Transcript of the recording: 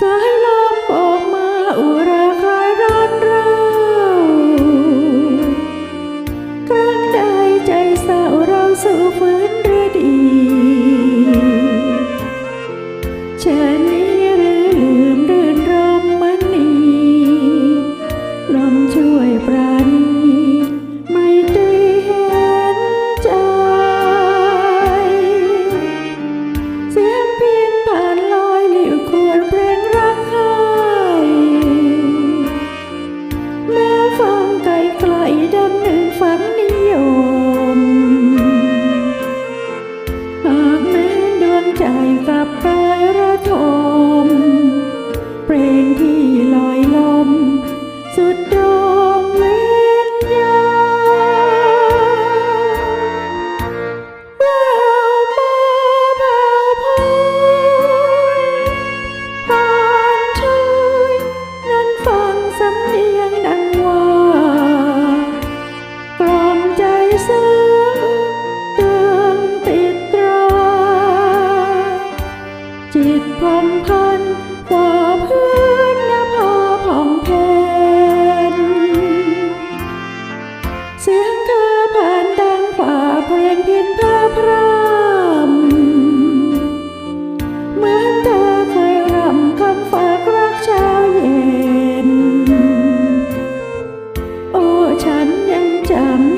สาย ใจกลับไประทม Um...